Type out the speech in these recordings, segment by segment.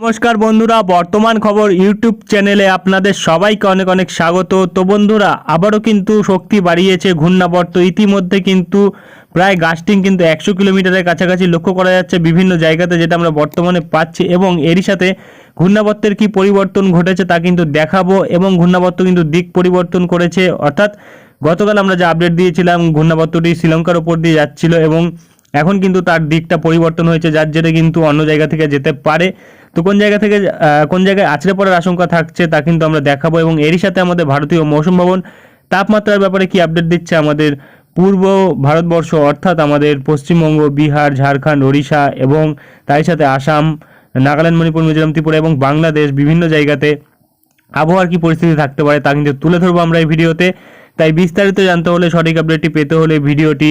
নমস্কার বন্ধুরা, বর্তমান খবর ইউটিউব চ্যানেলে আপনাদের সবাইকে অনেক অনেক স্বাগত। তো বন্ধুরা, আবারও কিন্তু শক্তি বাড়িয়েছে ঘূর্ণাবর্ত। ইতিমধ্যে কিন্তু প্রায় গাস্টিং কিন্তু একশো কিলোমিটারের কাছাকাছি লক্ষ্য করা যাচ্ছে বিভিন্ন জায়গাতে যেটা আমরা বর্তমানে পাচ্ছি এবং এরই সাথে ঘূর্ণাবর্তের কি পরিবর্তন ঘটেছে তা কিন্তু দেখাবো এবং ঘূর্ণাবর্ত কিন্তু দিক পরিবর্তন করেছে। অর্থাৎ গতকাল আমরা যে আপডেট দিয়েছিলাম, ঘূর্ণাবর্তটি শ্রীলঙ্কার ওপর দিয়ে যাচ্ছিল এবং এখন কিন্তু তার দিকটা পরিবর্তন হয়েছে, যার জেরে কিন্তু অন্য জায়গা থেকে যেতে পারে। তো কোন জায়গা থেকে কোন জায়গায় আছড়ে পড়ার আশঙ্কা থাকছে তা কিন্তু আমরা দেখাবো এবং এরই সাথে আমাদের ভারতীয় মৌসুম ভবন তাপমাত্রার ব্যাপারে কি আপডেট দিচ্ছে আমাদের পূর্ব ভারতবর্ষ অর্থাৎ আমাদের পশ্চিমবঙ্গ, বিহার, ঝাড়খণ্ড, ওড়িশা এবং তাই সাথে আসাম, নাগাল্যান্ড, মণিপুর, মিজোরাম, ত্রিপুরা এবং বাংলাদেশ বিভিন্ন জায়গাতে আবহাওয়ার কি পরিস্থিতি থাকতে পারে তা কিন্তু তুলে ধরবো আমরা এই ভিডিওতে। তাই বিস্তারিত জানতে হলে সঠিক আপডেটটি পেতে হলে ভিডিওটি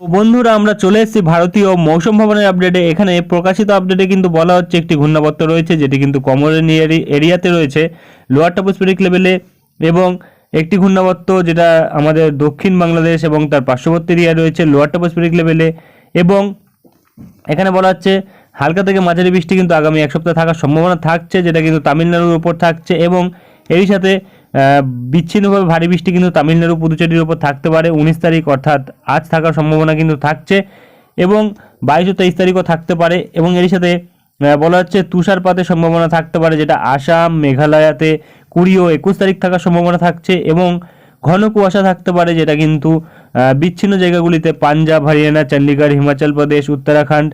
বন্ধুরা, আমরা চলে এসেছি ভারতীয় মৌসুম ভবনের আপডেটে এখানে প্রকাশিত আপডেটে কিন্তু বলা হচ্ছে একটি ঘূর্ণাবর্ত রয়েছে, যেটি কিন্তু কমরেনি এরিয়াতে রয়েছে, লোয়ার টপোস্ফেরিক লেভেলে এবং একটি ঘূর্ণাবর্ত যেটা আমাদের দক্ষিণ বাংলাদেশ এবং তার পার্শ্ববর্তী এরিয়া রয়েছে, লোয়ার টপোস্ফেরিক লেভেলে এবং এখানে বলা হচ্ছে হালকা থেকে মাঝারি বৃষ্টি কিন্তু আগামী এক সপ্তাহ থাকার সম্ভাবনা থাকছে, যেটা কিন্তু তামিলনাড়ুর উপর থাকছে এবং এরই সাথে বিচ্ছিন্নভাবে ভারী বৃষ্টি কিন্তু তামিলনাড়ু পুদুচেরির উপর থাকতে পারে। উনিশ তারিখ অর্থাৎ আজ থাকার সম্ভাবনা কিন্তু থাকছে এবং বাইশ ও তেইশ তারিখও থাকতে পারে এবং এরই সাথে বলা হচ্ছে তুষারপাতের সম্ভাবনা থাকতে পারে যেটা আসাম, মেঘালয়াতে কুড়ি ও একুশ তারিখ থাকার সম্ভাবনা থাকছে এবং ঘন কুয়াশা থাকতে পারে যেটা কিন্তু বিচ্ছিন্ন জায়গাগুলিতে পাঞ্জাব, হরিয়ানা চণ্ডীগড় হিমাচল প্রদেশ, উত্তরাখণ্ড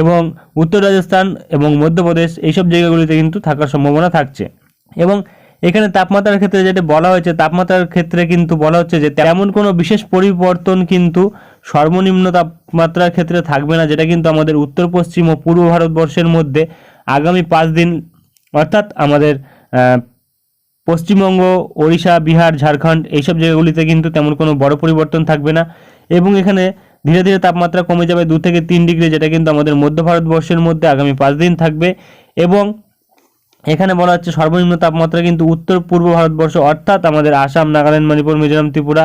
এবং উত্তর রাজস্থান এবং মধ্যপ্রদেশ এইসব জায়গাগুলিতে কিন্তু থাকার সম্ভাবনা থাকছে। এবং এখানে তাপমাত্রার ক্ষেত্রে যেটা বলা হয়েছে, তাপমাত্রার ক্ষেত্রে কিন্তু বলা হচ্ছে যে তেমন কোনো বিশেষ পরিবর্তন কিন্তু সর্বনিম্ন তাপমাত্রার ক্ষেত্রে থাকবে না, যেটা কিন্তু আমাদের উত্তর, পশ্চিম ও পূর্ব ভারতবর্ষের মধ্যে আগামী পাঁচ দিন, অর্থাৎ আমাদের পশ্চিমবঙ্গ, ওড়িশা, বিহার, ঝাড়খণ্ড এইসব জায়গাগুলিতে কিন্তু তেমন কোনো বড় পরিবর্তন থাকবে না এবং এখানে ধীরে ধীরে তাপমাত্রা কমে যাবে দু থেকে তিন ডিগ্রি, যেটা কিন্তু আমাদের মধ্য ভারতবর্ষের মধ্যে আগামী পাঁচ দিন থাকবে এবং এখানে বলা হচ্ছে সর্বনিম্ন তাপমাত্রা কিন্তু উত্তর পূর্ব ভারতবর্ষ, অর্থাৎ আমাদের আসাম, নাগাল্যান্ড, মণিপুর, মিজোরাম, ত্রিপুরা,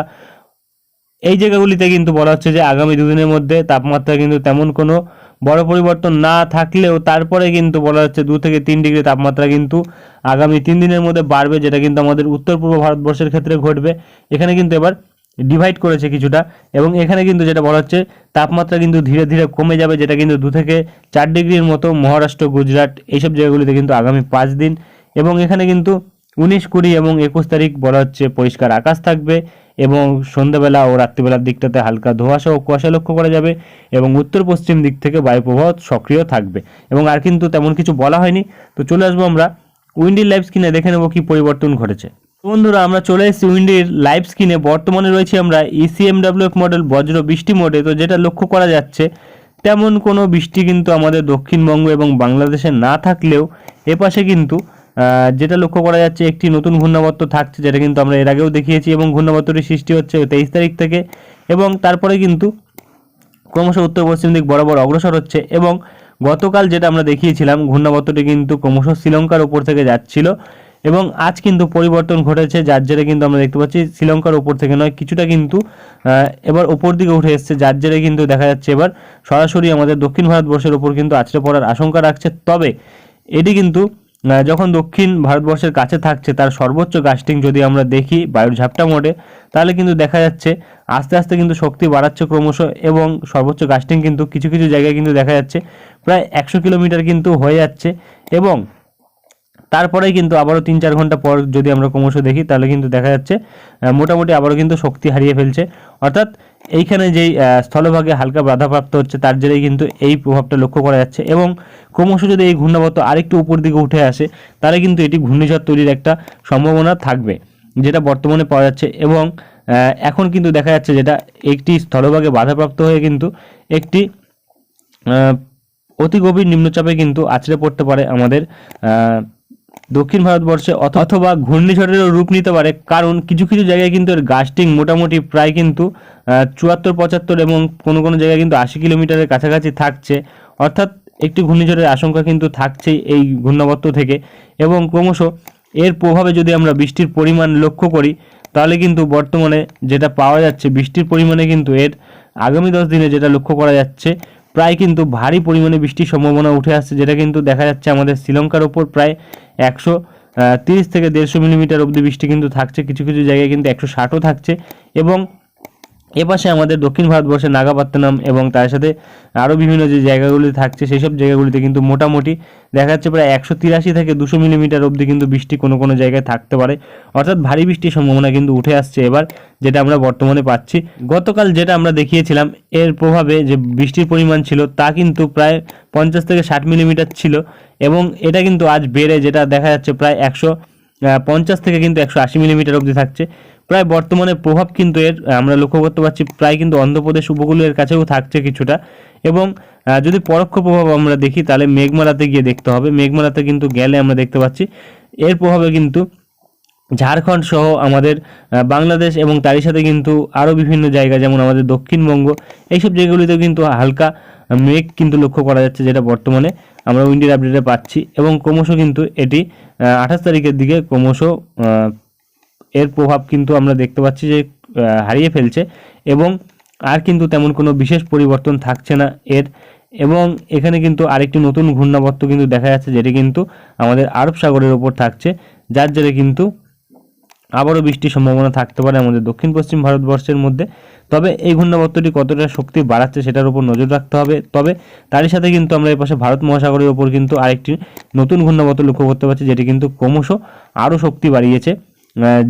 এই জায়গাগুলিতে কিন্তু বলা হচ্ছে যে আগামী দুদিনের মধ্যে তাপমাত্রা কিন্তু তেমন কোনো বড় পরিবর্তন না থাকলেও তারপরে কিন্তু বলা হচ্ছে দু থেকে তিন ডিগ্রি তাপমাত্রা কিন্তু আগামী তিন দিনের মধ্যে বাড়বে, যেটা কিন্তু আমাদের উত্তর পূর্ব ভারতবর্ষের ক্ষেত্রে ঘটবে। এখানে কিন্তু এবার ডিভাইড করেছে কিছুটা, এবং এখানে কিন্তু যেটা বলা হচ্ছে, তাপমাত্রা কিন্তু ধীরে ধীরে কমে যাবে, যেটা কিন্তু দু থেকে চার ডিগ্রির মতো মহারাষ্ট্র, গুজরাট এইসব জায়গাগুলিতে কিন্তু আগামী পাঁচ দিন। এবং এখানে কিন্তু উনিশ কুড়ি এবং একুশ তারিখ বলা হচ্ছে পরিষ্কার আকাশ থাকবে, এবং সন্ধ্যাবেলা ও রাত্রিবেলার দিকটাতে হালকা ধোঁয়াশা ও কুয়াশা লক্ষ্য করা যাবে, এবং উত্তর পশ্চিম দিক থেকে বায়ু প্রবাহ সক্রিয় থাকবে। এবং আর কিন্তু তেমন কিছু বলা হয়নি। তো চলে আসব আমরা উইন্ডির লাইভ স্ক্রিনে, দেখে নেব কি পরিবর্তন ঘটেছে। বন্ধুরা, আমরা চলে এসেছি উইন্ডির লাইভ স্ক্রিনে। বর্তমানে রয়েছে আমরা E ইসিএমডাব্লিউএফ মডেল বজ্র বৃষ্টি মোডে তো যেটা লক্ষ্য করা যাচ্ছে, তেমন কোনো বৃষ্টি কিন্তু আমাদের দক্ষিণবঙ্গ এবং বাংলাদেশে না থাকলেও এপাশে কিন্তু যেটা লক্ষ্য করা যাচ্ছে, একটি নতুন ঘূর্ণাবর্ত থাকছে, যেটা কিন্তু আমরা এর আগেও দেখিয়েছি এবং ঘূর্ণাবর্তটি সৃষ্টি হচ্ছে তেইশ তারিখ থেকে এবং তারপরে কিন্তু ক্রমশ উত্তর পশ্চিম দিক বরাবর অগ্রসর হচ্ছে এবং গতকাল যেটা আমরা দেখিয়েছিলাম, ঘূর্ণাবর্তটি কিন্তু ক্রমশ শ্রীলঙ্কার উপর থেকে যাচ্ছিল। এবং আজ কিন্তু পরিবর্তন ঘটেছে, যার জেরে কিন্তু আমরা দেখতে পাচ্ছি শ্রীলঙ্কার উপর থেকে নয়, কিছুটা কিন্তু এবার ওপর দিকে উঠে এসছে, যার জেরে কিন্তু দেখা যাচ্ছে এবার সরাসরি আমাদের দক্ষিণ ভারতবর্ষের উপর কিন্তু আছড়ে পড়ার আশঙ্কা রাখছে। তবে এটি কিন্তু যখন দক্ষিণ ভারতবর্ষের কাছে থাকছে, তার সর্বোচ্চ গাস্টিং যদি আমরা দেখি বায়ুর ঝাপটা মোডে তাহলে কিন্তু দেখা যাচ্ছে আস্তে আস্তে কিন্তু শক্তি বাড়াচ্ছে ক্রমশ এবং সর্বোচ্চ গাস্টিং কিন্তু কিছু কিছু জায়গায় কিন্তু দেখা যাচ্ছে প্রায় একশো কিলোমিটার কিন্তু হয়ে যাচ্ছে এবং তারপরেই কিন্তু আবারও তিন চার ঘণ্টা পর যদি আমরা ক্রমশ দেখি, তাহলে কিন্তু দেখা যাচ্ছে মোটামুটি আবারও কিন্তু শক্তি হারিয়ে ফেলছে। অর্থাৎ এইখানে যেই স্থলভাগে হালকা বাধাপ্রাপ্ত হচ্ছে, তার জেরেই কিন্তু এই প্রভাবটা লক্ষ্য করা যাচ্ছে এবং ক্রমশ যদি এই ঘূর্ণাবর্ত আরেকটু উপর দিকে উঠে আসে, তাহলে কিন্তু এটি ঘূর্ণিঝড় তৈরির একটা সম্ভাবনা থাকবে, যেটা বর্তমানে পাওয়া যাচ্ছে এবং এখন কিন্তু দেখা যাচ্ছে যেটা একটি স্থলভাগে বাধাপ্রাপ্ত হয়ে কিন্তু একটি অতি গভীর নিম্নচাপে কিন্তু আছড়ে পড়তে পারে আমাদের দক্ষিণ ভারতবর্ষে অথ- অথবা ঘূর্ণিঝড়েরও রূপ নিতে পারে, কারণ কিছু কিছু জায়গায় কিন্তু এর গাস্টিং মোটামুটি প্রায় কিন্তু চুয়াত্তর, পঁচাত্তর এবং কোনো কোনো জায়গায় কিন্তু আশি কিলোমিটারের কাছাকাছি থাকছে। অর্থাৎ একটি ঘূর্ণিঝড়ের আশঙ্কা কিন্তু থাকছেই এই ঘূর্ণাবর্ত থেকে। এবং ক্রমশ এর প্রভাবে যদি আমরা বৃষ্টির পরিমাণ লক্ষ্য করি, তাহলে কিন্তু বর্তমানে যেটা পাওয়া যাচ্ছে, বৃষ্টির পরিমাণে কিন্তু এর আগামী দশ দিনে যেটা লক্ষ্য করা যাচ্ছে, প্রায় কিন্তু ভারী পরিমাণে বৃষ্টির সম্ভাবনা উঠে আসছে, যেটা কিন্তু দেখা যাচ্ছে আমাদের শ্রীলঙ্কার ওপর প্রায় একশো তিরিশ থেকে দেড়শো মিলিমিটার অবধি বৃষ্টি কিন্তু থাকছে, কিছু কিছু জায়গায় কিন্তু একশো ষাটও থাকছে এবং এপাশে আমাদের দক্ষিণ ভারতবর্ষে নাগাপত্তনম এবং তার সাথে আরও বিভিন্ন যে জায়গাগুলি থাকছে সেই সব জায়গাগুলিতে কিন্তু মোটামুটি দেখা যাচ্ছে প্রায় একশো তিরাশি থেকে দুশো মিলিমিটার অবধি কিন্তু বৃষ্টি কোনো কোনো জায়গায় থাকতে পারে। অর্থাৎ ভারী বৃষ্টির সম্ভাবনা কিন্তু উঠে আসছে এবার, যেটা আমরা বর্তমানে পাচ্ছি। গতকাল যেটা আমরা দেখিয়েছিলাম, এর প্রভাবে যে বৃষ্টির পরিমাণ ছিল তা কিন্তু প্রায় পঞ্চাশ থেকে ষাট মিলিমিটার ছিল এবং এটা কিন্তু আজ বেড়ে যেটা দেখা যাচ্ছে প্রায় একশো পঞ্চাশ থেকে কিন্তু একশো আশি মিলিমিটার অবধি থাকছে। প্রায় বর্তমানে প্রভাব কিন্তু এর আমরা লক্ষ্য করতে পারছি প্রায় কিন্তু অন্ধ্রপ্রদেশ উপকূলের কাছেও থাকছে কিছুটা। এবং যদি পরোক্ষ প্রভাব আমরা দেখি, তাহলে মেঘমালাতে গিয়ে দেখতে হবে। মেঘমালাতে কিন্তু গেলে আমরা দেখতে পাচ্ছি, এর প্রভাবে কিন্তু ঝাড়খণ্ড সহ আমাদের বাংলাদেশ এবং তারই সাথে কিন্তু আরও বিভিন্ন জায়গা, যেমন আমাদের দক্ষিণবঙ্গ, এইসব জায়গাগুলিতেও কিন্তু হালকা মেঘ কিন্তু লক্ষ্য করা যাচ্ছে যেটা বর্তমানে আমরা উইন্ডের আপডেটে পাচ্ছি। এবং ক্রমশ কিন্তু এটি আঠাশ তারিখের দিকে ক্রমশ এর প্রভাব কিন্তু আমরা দেখতে পাচ্ছি যে হারিয়ে ফেলছে এবং আর কিন্তু তেমন কোনো বিশেষ পরিবর্তন থাকছে না এর। এবং এখানে কিন্তু আরেকটি নতুন ঘূর্ণাবর্ত কিন্তু দেখা যাচ্ছে, যেটি কিন্তু আমাদের আরব সাগরের ওপর থাকছে, যার জেরে কিন্তু আবারও বৃষ্টির সম্ভাবনা থাকতে পারে আমাদের দক্ষিণ পশ্চিম ভারতবর্ষের মধ্যে। তবে এই ঘূর্ণাবর্তটি কতটা শক্তি বাড়াচ্ছে সেটার উপর নজর রাখতে হবে। তবে তারই সাথে কিন্তু আমরা এই পাশে ভারত মহাসাগরের ওপর কিন্তু আরেকটি নতুন ঘূর্ণাবর্ত লক্ষ্য করতে পারছি, যেটি কিন্তু ক্রমশ আরও শক্তি বাড়িয়েছে।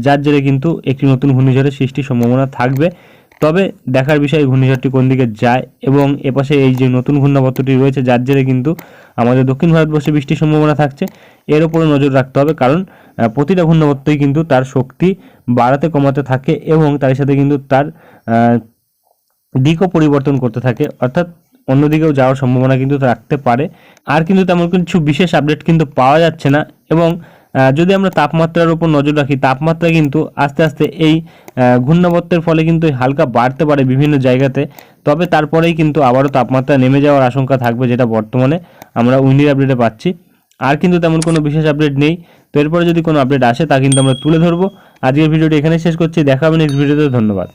যার জেরে কিন্তু একটি নতুন ঘূর্ণিঝড়ের সৃষ্টির সম্ভাবনা থাকবে। তবে দেখার বিষয় ঘূর্ণিঝড়টি কোন দিকে যায় এবং এপাশে এই যে নতুন ঘূর্ণাবর্তটি রয়েছে, যার জেরে কিন্তু আমাদের দক্ষিণ ভারতবর্ষে বৃষ্টির সম্ভাবনা থাকছে। এর উপরে নজর রাখতে হবে কারণ প্রতিটা ঘূর্ণাবর্তই কিন্তু তার শক্তি বাড়াতে কমাতে থাকে এবং তার সাথে কিন্তু তার দিকও পরিবর্তন করতে থাকে। অর্থাৎ অন্যদিকেও যাওয়ার সম্ভাবনা কিন্তু রাখতে পারে। আর কিন্তু তেমন কিছু বিশেষ আপডেট কিন্তু পাওয়া যাচ্ছে না এবং যদি আমরা তাপমাত্রার উপর নজর রাখি তাপমাত্রা কিন্তু আস্তে আস্তে এই আহ, ঘূর্ণাবর্তের ফলে কিন্তু হালকা বাড়তে পারে বিভিন্ন জায়গাতে। তবে তারপরেই কিন্তু আবারও তাপমাত্রা নেমে যাওয়ার আশঙ্কা থাকবে যেটা বর্তমানে আমরা উইন্ডির আপডেটে পাচ্ছি। আর কিন্তু তেমন কোনো বিশেষ আপডেট নেই। তো এরপরে যদি কোনো আপডেট আসে তা কিন্তু আমরা তুলে ধরবো। আজকের ভিডিওটি এখানে শেষ করছি। দেখা হবে নেক্সট ভিডিওতে। ধন্যবাদ।